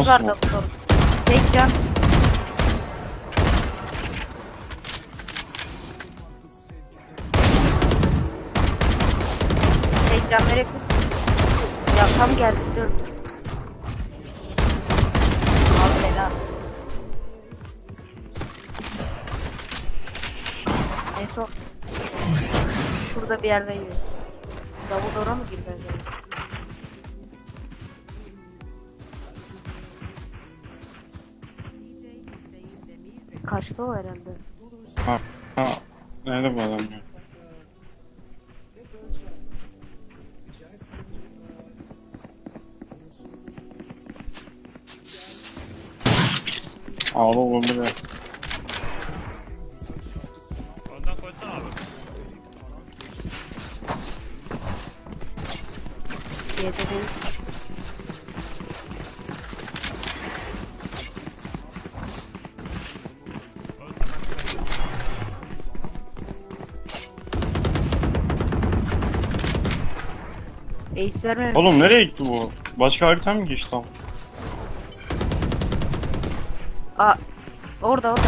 Nasıl var da bu? Tek can. Tek can verebilir. Ya tam geldi dur. Al bela. Neyse o. Şurada bir yerde yiyor. Davul oraya mı girdi acaba? Kaçtı o herhalde. Ha, ha. Nerede bu adam ya? Ağla oğlum bir de. Ondan koysana abi. Diye Ace vermemiş. Oğlum nereye gitti bu? Başka harita mı geçti tam? Aa, orada orada.